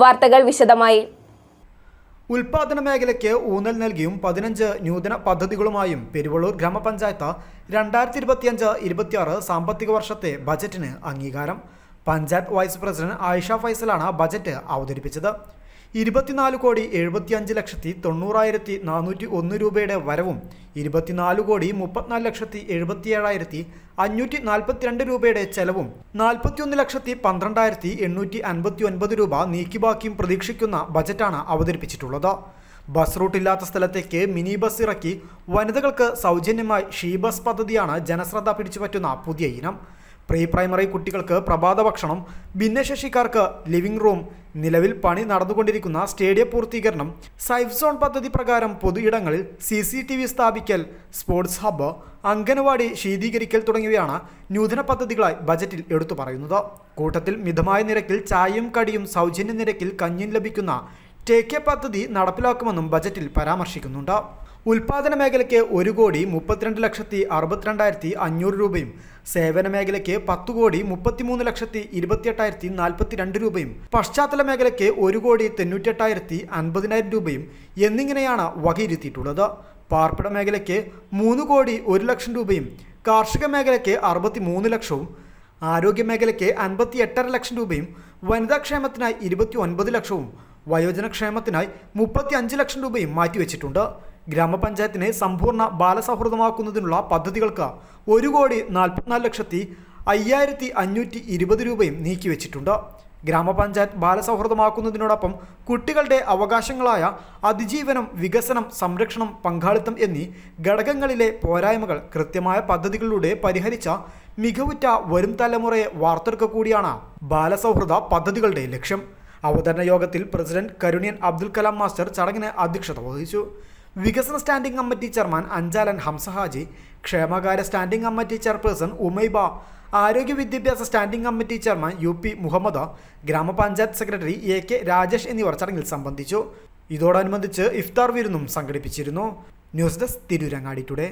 വാർത്തകൾ വിശദമായി. ഉൽപാദന മേഖലയ്ക്ക് ഊന്നൽ നൽകിയും പതിനഞ്ച് നൂതന പദ്ധതികളുമായും പെരുവള്ളൂർ ഗ്രാമപഞ്ചായത്ത് രണ്ടായിരത്തി ഇരുപത്തിയഞ്ച് ഇരുപത്തിയാറ് സാമ്പത്തിക വർഷത്തെ ബജറ്റിന് അംഗീകാരം. പഞ്ചായത്ത് വൈസ് പ്രസിഡന്റ് ആയിഷ ഫൈസലാണ് ബജറ്റ് അവതരിപ്പിച്ചത്. ഇരുപത്തിനാല് കോടി എഴുപത്തിയഞ്ച് ലക്ഷത്തി തൊണ്ണൂറായിരത്തി നാനൂറ്റി ഒന്ന് രൂപയുടെ വരവും ഇരുപത്തിനാല് കോടി മുപ്പത്തിനാല് ലക്ഷത്തി എഴുപത്തിയേഴായിരത്തി അഞ്ഞൂറ്റി നാൽപ്പത്തിരണ്ട് രൂപയുടെ ചെലവും നാൽപ്പത്തിയൊന്ന് ലക്ഷത്തി പന്ത്രണ്ടായിരത്തി എണ്ണൂറ്റി അൻപത്തി ഒൻപത് രൂപ നീക്കിബാക്കിയും പ്രതീക്ഷിക്കുന്ന ബജറ്റാണ് അവതരിപ്പിച്ചിട്ടുള്ളത്. ബസ് റൂട്ടില്ലാത്ത സ്ഥലത്തേക്ക് മിനി ബസ് ഇറക്കി വനിതകൾക്ക് സൗജന്യമായി ഷീ ബസ് പദ്ധതിയാണ് ജനശ്രദ്ധ പിടിച്ചുപറ്റുന്ന പുതിയ ഇനം. പ്രീ പ്രൈമറി കുട്ടികൾക്ക് പ്രഭാത ഭക്ഷണം ഭിന്നശേഷിക്കാർക്ക് ലിവിംഗ് റൂം നിലവിൽ പണി നടന്നുകൊണ്ടിരിക്കുന്ന സ്റ്റേഡിയം പൂർത്തീകരണം സൈഫ് സോൺ പദ്ധതി പ്രകാരം പൊതു ഇടങ്ങളിൽ സി സി ടി വി സ്ഥാപിക്കൽ സ്പോർട്സ് ഹബ്ബ് അംഗനവാടി ശീതീകരിക്കൽ തുടങ്ങിയവയാണ് നൂതന പദ്ധതികളായി ബജറ്റിൽ എടുത്തു പറയുന്നത്. കൂട്ടത്തിൽ മിതമായ നിരക്കിൽ ചായയും കടിയും സൗജന്യ നിരക്കിൽ കഞ്ഞിയും ലഭിക്കുന്ന ടേക്ക് പദ്ധതി നടപ്പിലാക്കുമെന്നും ബജറ്റിൽ പരാമർശിക്കുന്നുണ്ട്. ഉൽപാദന മേഖലയ്ക്ക് ഒരു കോടി മുപ്പത്തിരണ്ട് ലക്ഷത്തി അറുപത്തിരണ്ടായിരത്തി അഞ്ഞൂറ് രൂപയും സേവന മേഖലയ്ക്ക് പത്ത് കോടി മുപ്പത്തിമൂന്ന് ലക്ഷത്തി ഇരുപത്തിയെട്ടായിരത്തി നാൽപ്പത്തിരണ്ട് രൂപയും പശ്ചാത്തല മേഖലയ്ക്ക് ഒരു കോടി തൊണ്ണൂറ്റെട്ടായിരത്തി അൻപതിനായിരം രൂപയും എന്നിങ്ങനെയാണ് വകയിരുത്തിയിട്ടുള്ളത്. പാർപ്പിട മേഖലയ്ക്ക് മൂന്ന് കോടി ഒരു ലക്ഷം രൂപയും കാർഷിക മേഖലയ്ക്ക് അറുപത്തി മൂന്ന് ലക്ഷവും ആരോഗ്യ മേഖലയ്ക്ക് അൻപത്തി എട്ടര ലക്ഷം രൂപയും വനിതാക്ഷേമത്തിനായി ഇരുപത്തി ഒൻപത് ലക്ഷവും വയോജന ക്ഷേമത്തിനായി മുപ്പത്തി അഞ്ച് ലക്ഷം രൂപയും മാറ്റിവെച്ചിട്ടുണ്ട്. ഗ്രാമപഞ്ചായത്തിനെ സമ്പൂർണ ബാലസൗഹൃദമാക്കുന്നതിനുള്ള പദ്ധതികൾക്ക് ഒരു കോടി നാൽപ്പത്തിനാല് ലക്ഷത്തി അയ്യായിരത്തി അഞ്ഞൂറ്റി ഇരുപത് രൂപയും നീക്കിവെച്ചിട്ടുണ്ട്. ഗ്രാമപഞ്ചായത്ത് ബാലസൗഹൃദമാക്കുന്നതിനോടൊപ്പം കുട്ടികളുടെ അവകാശങ്ങളായ അതിജീവനം വികസനം സംരക്ഷണം പങ്കാളിത്തം എന്നീ ഘടകങ്ങളിലെ പോരായ്മകൾ കൃത്യമായ പദ്ധതികളിലൂടെ പരിഹരിച്ച മികവുറ്റ വരും തലമുറയെ വാർത്തെടുക്കുക കൂടിയാണ് ബാലസൗഹൃദ പദ്ധതികളുടെ ലക്ഷ്യം. അവതരണ യോഗത്തിൽ പ്രസിഡന്റ് കരുണിയൻ അബ്ദുൽ കലാം മാസ്റ്റർ ചടങ്ങിന് അധ്യക്ഷത വഹിച്ചു. വികസന standing committee chairman Anchalan Hamsa Haji ക്ഷേമകാര്യ സ്റ്റാൻഡിംഗ് കമ്മിറ്റി ചെയർപേഴ്സൺ ഉമൈബ ആരോഗ്യ വിദ്യാഭ്യാസ standing committee chairman U P Muhammad ഗ്രാമപഞ്ചായത്ത് സെക്രട്ടറി എ കെ രാജേഷ് എന്നിവർ ചടങ്ങിൽ സംബന്ധിച്ചു. ഇതോടനുബന്ധിച്ച് ഇഫ്താർ വിരുന്നും സംഘടിപ്പിച്ചിരുന്നു. News desk Tirurangadi today.